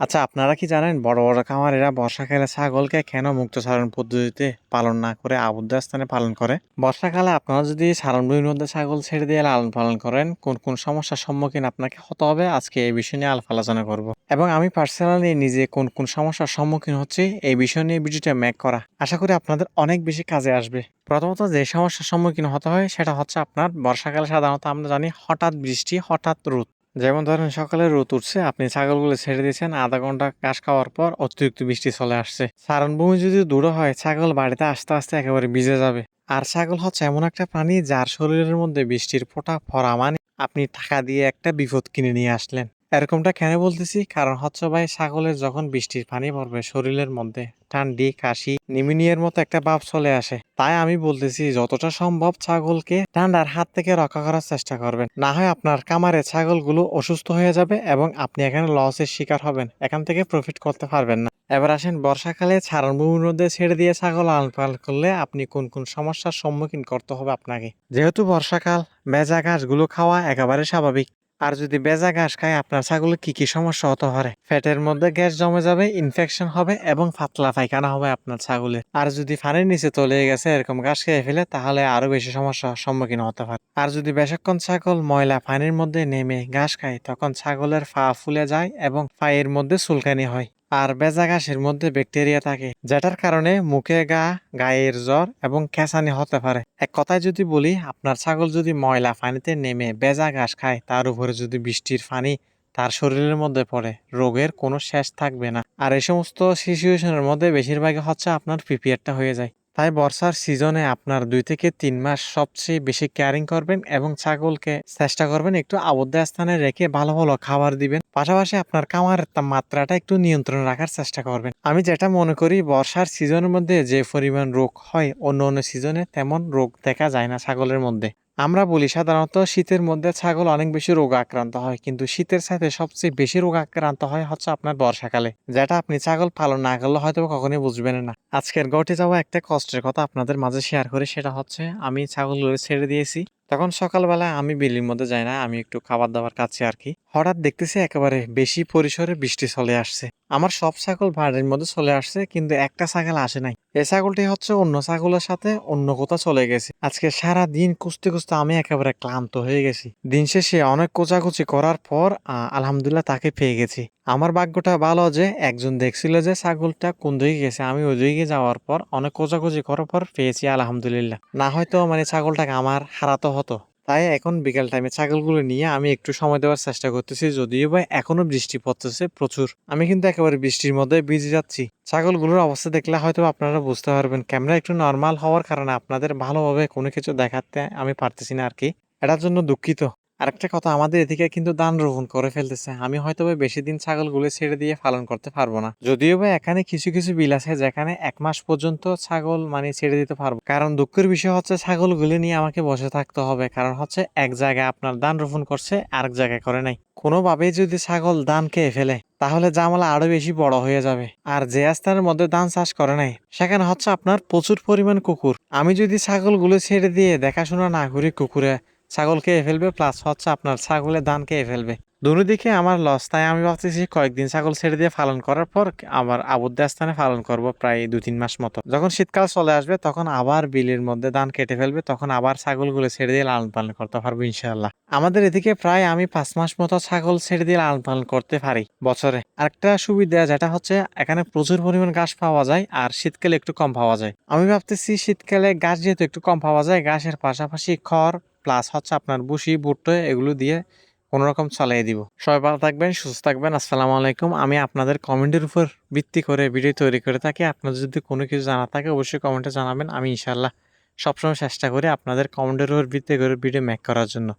আচ্ছা আপনারা কি জানেন বড় বড় খামারেরা বর্ষাকালে ছাগলকে কেন মুক্ত সারণ পদ্ধতিতে পালন না করে আবদ্ধ স্থানে পালন করে? বর্ষাকালে আপনারা যদি সারণভূমির মধ্যে ছাগল ছেড়ে দিয়ে লালন পালন করেন, কোন কোন সমস্যার সম্মুখীন আপনাকে হতে হবে? আজকে এই বিষয় নিয়ে আলাপ আলোচনা করব। এবং আমি পার্সোনালি নিজে কোন কোন সমস্যার সম্মুখীন হচ্ছি, এই বিষয় নিয়ে ভিডিওটা ম্যাক করা। আশা করি আপনাদের অনেক বেশি কাজে আসবে। প্রথমত যে সমস্যার সম্মুখীন হতে হয়, সেটা হচ্ছে আপনার বর্ষাকালে সাধারণত আমরা জানি হঠাৎ বৃষ্টি, হঠাৎ রোদ। যেমন ধরেন সকালে রোদ উঠছে, আপনি ছাগলগুলো ছেড়ে দিয়েছেন, আধা ঘণ্টা কাশ খাওয়ার পর অতিরিক্ত বৃষ্টি চলে আসছে। সারণভূমি যদি দূরে হয়, ছাগল বাড়িতে আস্তে আস্তে একেবারে ভিজে যাবে। আর ছাগল হচ্ছে এমন একটা প্রাণী যার শরীরের মধ্যে বৃষ্টির ফোঁটা ফরা মানে আপনি টাকা দিয়ে একটা বিপদ কিনে নিয়ে আসলেন। এরকমটা কেন বলতেছি? কারণ হচ্ছে ভাই, ছাগলের যখন বৃষ্টির পানি পড়বে শরীরের মধ্যে, ঠান্ডি, কাশি, নিমিনিয়ার মতো একটা ভাব চলে আসে। তাই আমি বলতেছি, যতটা সম্ভব ছাগলকে ঠান্ডার হাত থেকে রক্ষা করার চেষ্টা করবেন। না হয় আপনার কামারে ছাগলগুলো অসুস্থ হয়ে যাবে এবং আপনি এখানে লসের শিকার হবেন। এখান থেকে প্রফিট করতে পারবেন না। এবার আসেন, বর্ষাকালে ছাড়নভূমির মধ্যে ছেড়ে দিয়ে ছাগল লালন পালন করলে আপনি কোন কোন সমস্যার সম্মুখীন করতে হবে আপনাকে? যেহেতু বর্ষাকাল, ভেজা ঘাসগুলো খাওয়া একেবারে স্বাভাবিক। আর যদি বেজা ঘাস খায়, আপনার ছাগলের কি কি সমস্যা হতে পারে? ফ্যাটের মধ্যে গ্যাস জমে যাবে ইনফেকশন হবে এবং ফাতলা পায়খানা হবে আপনার ছাগলের আর যদি ফানের নিচে তলে গেছে, এরকম ঘাস খেয়ে ফেলে, তাহলে আরও বেশি সমস্যার সম্মুখীন হতে পারে। আর যদি বেশক্ষণ ছাগল ময়লা ফানির মধ্যে নেমে ঘাস খায়, তখন ছাগলের ফা ফুলে যায় এবং পায়ের মধ্যে চুলকানি হয়। আর বেজা ঘাসের মধ্যে ব্যাকটেরিয়া থাকে, যেটার কারণে মুখে গা, গায়ের জ্বর এবং খেসানি হতে পারে। এক কথায় যদি বলি, আপনার ছাগল যদি ময়লা পানিতে নেমে বেজা ঘাস খায়, তার উপরে যদি বৃষ্টির পানি তার শরীরের মধ্যে পড়ে, রোগের কোনো শেষ থাকবে না। আর এই সমস্ত সিচুয়েশনের মধ্যে বেশিরভাগই হচ্ছে আপনার পিপিআরটা হয়ে যায়। তাই বর্ষার সিজনে আপনার দুই থেকে তিন মাস সবচেয়ে বেশি কেয়ারিং করবেন এবং ছাগলকে চেষ্টা করবেন একটু আবদ্ধ স্থানে রেখে ভালো ভালো খাবার দিবেন। পাশাপাশি আপনার খামারের মাত্রাটা একটু নিয়ন্ত্রণ রাখার চেষ্টা করবেন। আমি যেটা মনে করি, বর্ষার সিজনের মধ্যে যে পরিমাণ রোগ হয় অন্য অন্য সিজনে তেমন রোগ দেখা যায় না ছাগলের মধ্যে। আমরা বলি সাধারণত শীতের মধ্যে ছাগল অনেক বেশি রোগ আক্রান্ত হয়, কিন্তু শীতের সাথে সবচেয়ে বেশি রোগ আক্রান্ত হয় হচ্ছে আপনার বর্ষাকালে, যেটা আপনি ছাগল পালন না করলে হয়তো কখনোই বুঝবেন না। আজকের ঘটে যাওয়া একটা কষ্টের কথা আপনাদের মাঝে শেয়ার করি, সেটা হচ্ছে আমি ছাগলগুলো ছেড়ে দিয়েছি। তখন সকালবেলা আমি বিলির মধ্যে যাই না, আমি একটু খাবার দাবার কাছে আর কি। হঠাৎ দেখতেছি একেবারে বেশি পরিসরে বৃষ্টি চলে আসছে। আমার সব ছাগল বাড়ির মধ্যে চলে আসছে, কিন্তু একটা ছাগল আসে নাই। এই ছাগলটি হচ্ছে অন্য ছাগলের সাথে অন্য কোথাও চলে গেছে। আজকে সারা দিন কুস্তে কুস্তে আমি একেবারে ক্লান্ত হয়ে গেছি। দিন শেষে অনেক কোচাকুচি করার পর আলহামদুলিল্লাহ তাকে পেয়ে গেছি। আমার ভাগ্যটা ভালো যে একজন দেখছিল যে ছাগলটা কোন দিকে গেছে, আমি ওই দিকে যাওয়ার পর অনেক কোচাকুচি করার পর পেয়েছি আলহামদুলিল্লাহ। না হয়তো মানে ছাগলটাকে আমার হারাতে হতো। তাই এখন বিকাল টাইমে ছাগলগুলো নিয়ে আমি একটু সময় দেওয়ার চেষ্টা করতেছি, যদিও বা এখনও বৃষ্টি পড়তেছে প্রচুর। আমি কিন্তু একেবারে বৃষ্টির মধ্যে ভিজে যাচ্ছি। ছাগলগুলোর অবস্থা দেখলে হয়তো আপনারা বুঝতে পারবেন ক্যামেরা একটু নর্মাল হওয়ার কারণে আপনাদের ভালোভাবে কোনো কিছু দেখাতে আমি পারতেছি না আর কি এটার জন্য দুঃখিত। আরেকটা কথা, আমাদের এদিকে কিন্তু ধান রোপণ করে ফেলতেছে। আমি হয়তো বেশি দিন ছাগলগুলো ছেড়ে দিয়ে পালন করতে পারব না। যদিও বা এখানে কিছু কিছু বিল আছে যেখানে এক মাস পর্যন্ত ছাগল মানে ছেড়ে দিতে পারব। কারণ দুঃখের বিষয় হচ্ছে ছাগলগুলো নিয়ে আমাকে বসে থাকতে হবে। কারণ হচ্ছে এক জায়গায় আপনার ধান রোপণ করছে, আরেক জায়গায় করে নাই। কোনোভাবেই যদি ছাগল ধান খেয়ে ফেলে, তাহলে জামালা আরও বেশি বড় হয়ে যাবে। আর যে স্থানের মধ্যে ধান চাষ করে নাই, সেখানে হচ্ছে আপনার প্রচুর পরিমাণ কুকুর। আমি যদি ছাগলগুলো ছেড়ে দিয়ে দেখাশোনা না করি কুকুরে ছাগল খেয়ে ফেলবে প্লাস হচ্ছে আপনার ছাগলের ধান খেয়ে ফেলবে। দুনো দিকে আমার লস তাই আমি ভাবতেছি কয়েকদিন ছাগল ছেড়ে দিয়ে পালন করার পর আবার আবদ্ধ স্থানে পালন করব প্রায় দু তিন মাস মতো। যখন শীতকাল চলে আসবে, তখন আবার বিলের মধ্যে ধান কেটে ফেলবে, তখন আবার ছাগলগুলো ছেড়ে দিয়ে লালন পালন করতে পারব ইনশাল্লাহ আমাদের এদিকে প্রায় আমি পাঁচ মাস মতো ছাগল ছেড়ে দিয়ে লালন পালন করতে পারি বছরে। আরেকটা সুবিধা, যেটা হচ্ছে এখানে প্রচুর পরিমাণ ঘাস পাওয়া যায় আর শীতকালে একটু কম পাওয়া যায়। আমি ভাবতেছি শীতকালে ঘাস যেহেতু একটু কম পাওয়া যায়, ঘাসের পাশাপাশি খড় প্লাস হচ্ছে আপনার বুসি ভুট্টো এগুলো দিয়ে কোনো রকম চালিয়ে দিব। সবাই ভালো থাকবেন, সুস্থ থাকবেন, আসসালামু আলাইকুম। আমি আপনাদের কমেন্টের উপর ভিত্তি করে ভিডিও তৈরি করে থাকি। আপনাদের যদি কোনো কিছু জানা থাকে, অবশ্যই কমেন্টে জানাবেন। আমি ইনশাল্লাহ সবসময় চেষ্টা করি আপনাদের কমেন্টের উপর ভিত্তি করে ভিডিও মেক করার জন্য।